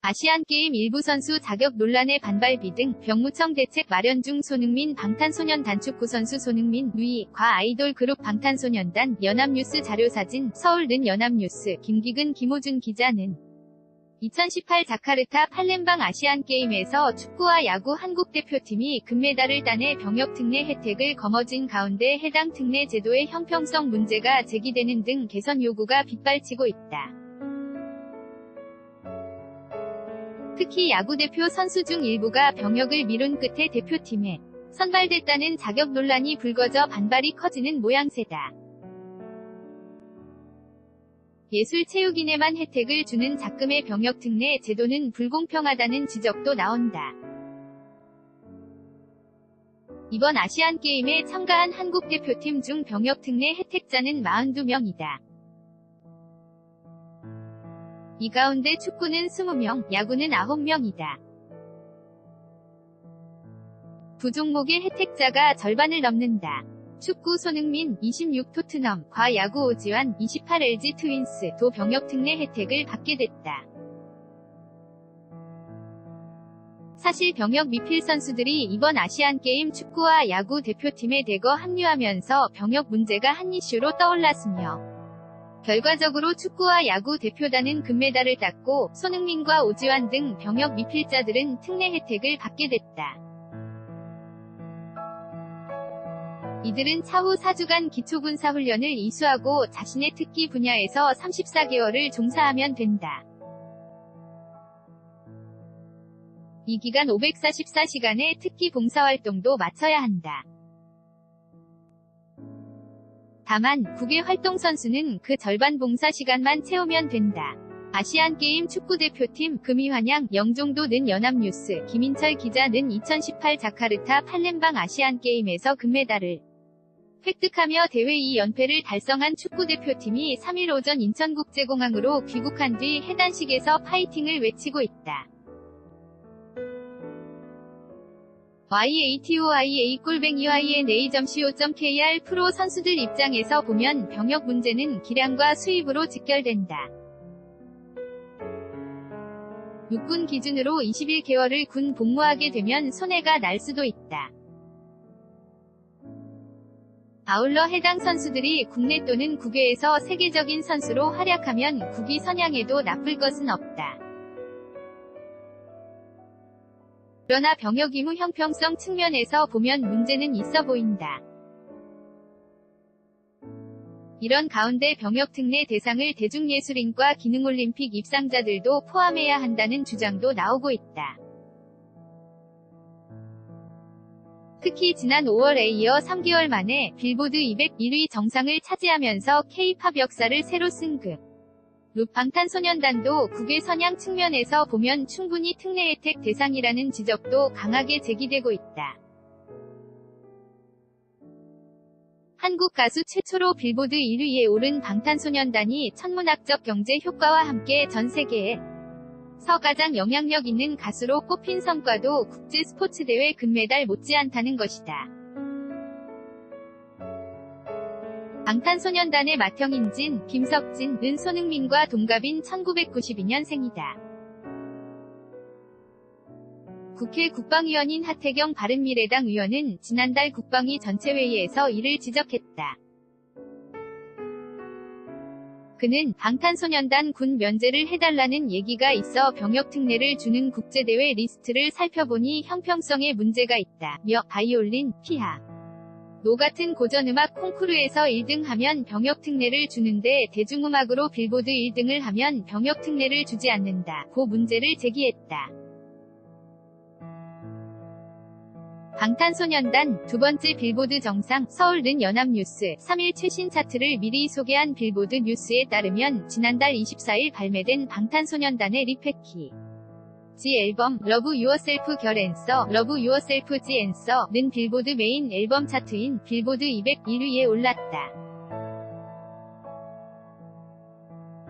아시안게임 일부 선수 자격 논란의 반발비 등 병무청 대책 마련 중 손흥민 방탄소년 단 축구 선수 손흥민 누이 과 아이돌 그룹 방탄소년단 연합뉴스 자료사진 서울는 연합뉴스 김기근 김호준 기자는 2018 자카르타 팔렘방 아시안게임에서 축구와 야구 한국 대표팀이 금메달을 따내 병역 특례 혜택을 거머쥔 가운데 해당 특례 제도의 형평성 문제가 제기되는 등 개선 요구가 빗발치고 있다. 특히 야구대표 선수 중 일부가 병역을 미룬 끝에 대표팀에 선발됐다는 자격 논란이 불거져 반발이 커지는 모양새다. 예술체육인에만 혜택을 주는 작금의 병역 특례 제도는 불공평하다는 지적도 나온다. 이번 아시안게임에 참가한 한국 대표팀 중 병역 특례 혜택자는 42명이다. 이 가운데 축구는 20명, 야구는 9명이다. 두 종목의 혜택자가 절반을 넘는다. 축구 손흥민 26 토트넘, 과 야구 오지환 28 LG 트윈스 도 병역 특례 혜택을 받게 됐다. 사실 병역 미필 선수들이 이번 아시안게임 축구와 야구 대표팀에 대거 합류하면서 병역 문제가 한 이슈로 떠올랐으며 결과적으로 축구와 야구 대표단은 금메달을 땄고 손흥민과 오지환 등 병역 미필자들은 특례 혜택을 받게 됐다. 이들은 차후 4주간 기초군사훈련을 이수하고 자신의 특기 분야에서 34개월을 종사하면 된다. 이 기간 544시간의 특기 봉사활동도 마쳐야 한다. 다만 국외 활동 선수는 그 절반 봉사 시간만 채우면 된다. 아시안게임 축구대표팀 금이환양 영종도 는 연합뉴스 김인철 기자는 2018 자카르타 팔렘방 아시안게임에서 금메달을 획득하며 대회 2연패를 달성한 축구대표팀이 3일 오전 인천국제공항으로 귀국한 뒤 해단식에서 파이팅을 외치고 있다. YATOIA 꿀뱅이 YNA.co.kr 프로 선수들 입장에서 보면 병역 문제는 기량과 수입으로 직결된다. 육군 기준으로 21개월을 군 복무하게 되면 손해가 날 수도 있다. 아울러 해당 선수들이 국내 또는 국외에서 세계적인 선수로 활약하면 국위 선양에도 나쁠 것은 없다. 그러나 병역 의무 형평성 측면에서 보면 문제는 있어 보인다. 이런 가운데 병역 특례 대상을 대중예술인과 기능올림픽 입상자들도 포함해야 한다는 주장도 나오고 있다. 특히 지난 5월에 이어 3개월 만에 빌보드 200 1위 정상을 차지하면서 K-팝 역사를 새로 쓴 그. 룹 방탄소년단도 국외 선양 측면에서 보면 충분히 특례 혜택 대상이라는 지적도 강하게 제기되고 있다. 한국 가수 최초로 빌보드 1위에 오른 방탄소년단이 천문학적 경제 효과와 함께 전 세계에 서 가장 영향력 있는 가수로 꼽힌 성과도 국제 스포츠 대회 금메달 못지않다는 것이다. 방탄소년단의 맏형인진, 김석진, 은 손흥민과 동갑인 1992년생이다. 국회 국방위원인 하태경 바른미래당 의원은 지난달 국방위 전체회의에서 이를 지적했다. 그는 방탄소년단 군 면제를 해달라는 얘기가 있어 병역 특례를 주는 국제대회 리스트를 살펴보니 형평성에 문제가 있다. 며 바이올린, 피하, 노 같은 고전음악 콩쿠르에서 1등 하면 병역 특례를 주는데 대중음악으로 빌보드 1등을 하면 병역 특례를 주지 않는다. 고 문제를 제기했다. 방탄소년단 두 번째 빌보드 정상 서울는 연합뉴스 3일 최신 차트를 미리 소개한 빌보드 뉴스에 따르면 지난달 24일 발매된 방탄소년단의 리패키 지 앨범 러브 유어셀프 결 앤서 러브 유어셀프 지 앤서는 빌보드 메인 앨범 차트인 빌보드 200 1위에 올랐다.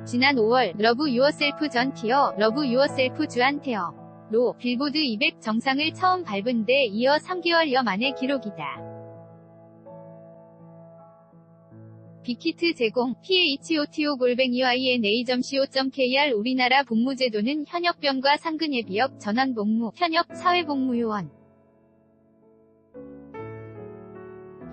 지난 5월 러브 유어셀프 전 티어 러브 유어셀프 주한 테어 로 빌보드 200 정상을 처음 밟은 데 이어 3개월여 만의 기록이다. 빅히트 제공, photo-ina.co.kr 우리나라 복무제도는 현역병과 상근 예 비역, 전환 복무, 현역, 사회복무요원,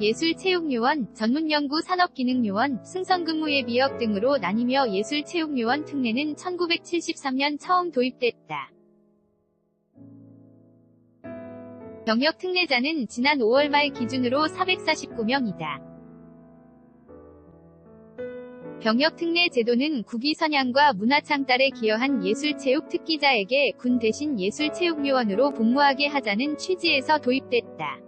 예술체육요원, 전문연구 산업기능요원, 승선근무 예비역 등으로 나뉘며 예술체육요원 특례는 1973년 처음 도입됐다. 병역 특례자는 지난 5월 말 기준으로 449명이다. 병역 특례 제도는 국위 선양과 문화창달에 기여한 예술체육 특기자에게 군 대신 예술체육요원으로 복무하게 하자는 취지에서 도입됐다.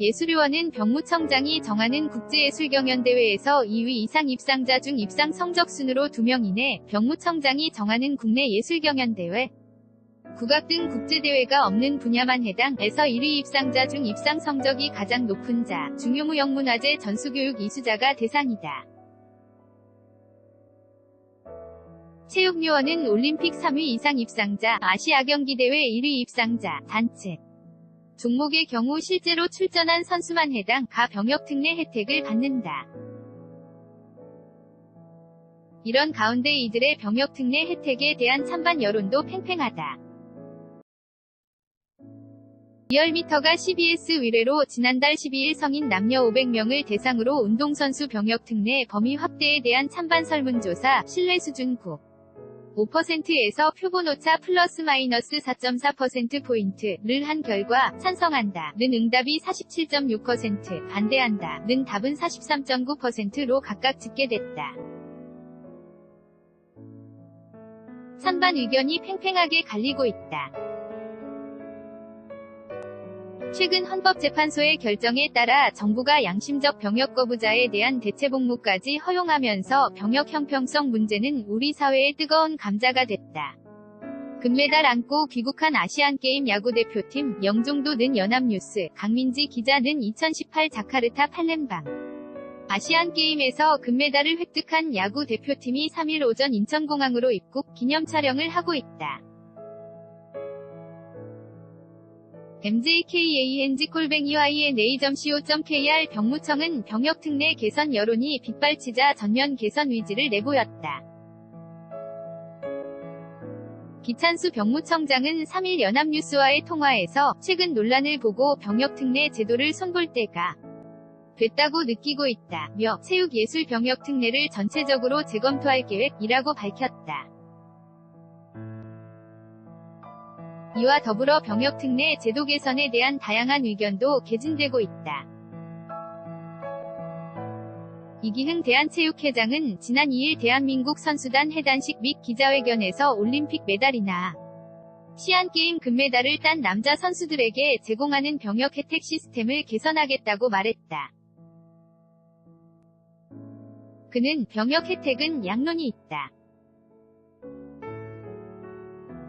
예술요원은 병무청장이 정하는 국제예술경연대회에서 2위 이상 입상자 중 입상 성적 순으로 2명 이내, 병무청장이 정하는 국내 예술경연대회, 국악 등 국제대회가 없는 분야만 해당해서 1위 입상자 중 입상 성적이 가장 높은 자, 중요무 영문화재 전수교육 이수자가 대상이다. 체육요원은 올림픽 3위 이상 입상자, 아시아 경기대회 1위 입상자, 단체, 종목의 경우 실제로 출전한 선수만 해당 가 병역 특례 혜택을 받는다. 이런 가운데 이들의 병역 특례 혜택에 대한 찬반 여론도 팽팽하다. 리얼미터가 CBS 의뢰로 지난달 12일 성인 남녀 500명을 대상으로 운동선수 병역 특례 범위 확대에 대한 찬반 설문조사 신뢰 수준 9. 5%에서 표본오차 플러스 마이너스 4.4%포인트를 한 결과 찬성한다 는 응답이 47.6% 반대한다 는 답은 43.9%로 각각 집계됐다. 찬반 의견이 팽팽하게 갈리고 있다. 최근 헌법재판소의 결정에 따라 정부가 양심적 병역 거부자에 대한 대체 복무까지 허용하면서 병역 형평성 문제는 우리 사회의 뜨거운 감자가 됐다. 금메달 안고 귀국한 아시안게임 야구대표팀 영종도 는 연합뉴스 강민지 기자 는 2018 자카르타 팔렘방 아시안게임에서 금메달을 획득한 야구 대표팀이 3일 오전 인천공항으로 입국 기념 촬영을 하고 있다. mjkang-콜뱅이yn.co.kr 병무청은 병역 특례 개선 여론이 빗발치자 전면 개선 의지를 내보였다. 기찬수 병무청장은 3일 연합뉴스와의 통화에서 최근 논란을 보고 병역 특례 제도를 손볼 때가 됐다고 느끼고 있다며 체육예술 병역 특례를 전체적으로 재검토할 계획이라고 밝혔다. 이와 더불어 병역 특례 제도 개선에 대한 다양한 의견도 개진되고 있다. 이기흥 대한체육회장은 지난 2일 대한민국 선수단 해단식 및 기자회견에서 올림픽 메달이나 시안게임 금메달을 딴 남자 선수들에게 제공하는 병역 혜택 시스템을 개선하겠다고 말했다. 그는 병역 혜택은 양론이 있다.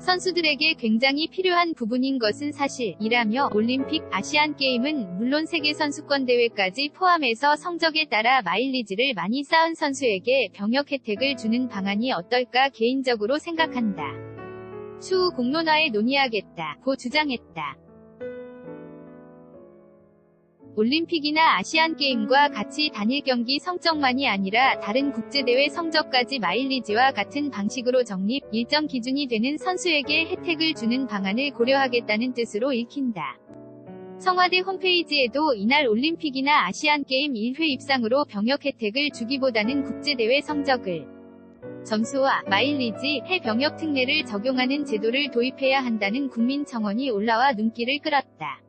선수들에게 굉장히 필요한 부분인 것은 사실이라며 올림픽, 아시안게임은 물론 세계선수권대회까지 포함해서 성적에 따라 마일리지를 많이 쌓은 선수에게 병역 혜택을 주는 방안이 어떨까 개인적으로 생각한다. 추후 공론화에 논의하겠다. 고 주장했다. 올림픽이나 아시안게임과 같이 단일 경기 성적만이 아니라 다른 국제대회 성적까지 마일리지와 같은 방식으로 적립, 일정 기준이 되는 선수에게 혜택을 주는 방안을 고려하겠다는 뜻으로 읽힌다. 청와대 홈페이지에도 이날 올림픽이나 아시안게임 1회 입상으로 병역 혜택을 주기보다는 국제대회 성적을 점수와 마일리지, 해병역 특례를 적용하는 제도를 도입해야 한다는 국민 청원이 올라와 눈길을 끌었다.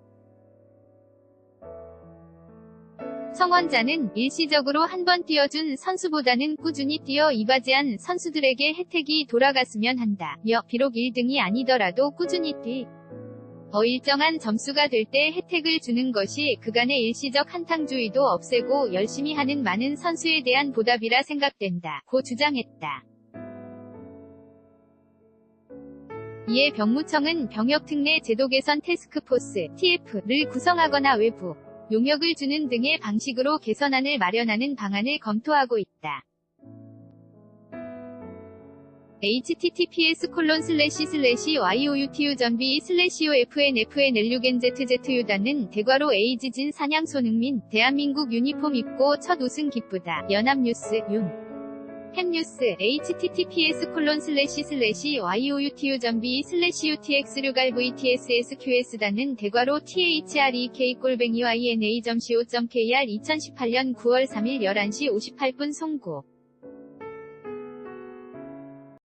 성원자는 일시적으로 한 번 뛰어준 선수보다는 꾸준히 뛰어 이바지한 선수들에게 혜택이 돌아갔으면 한다. 며 비록 1등이 아니더라도 꾸준히 뛰. 어 일정한 점수가 될 때 혜택을 주는 것이 그간의 일시적 한탕주의도 없애고 열심히 하는 많은 선수에 대한 보답이라 생각된다. 고 주장했다. 이에 병무청은 병역특례 제도 개선 테스크포스 TF를 구성하거나 외부 용역을 주는 등의 방식으로 개선안을 마련하는 방안을 검토하고 있다. https 콜론 슬래시 슬래시 youtu 전비 슬래시 ofnfn l6nzz유다는 대괄호 에이지진 사냥 손흥민 대한민국 유니폼 입고 첫 우승 기쁘다 연합뉴스 윤 햄뉴스 https 콜론 슬래시 슬래시 youtu 전비 슬래시 utx 류갈 vtssqs다는 대괄호 threk 꼴뱅이 yna.co.kr 2018년 9월 3일 11시 58분 송고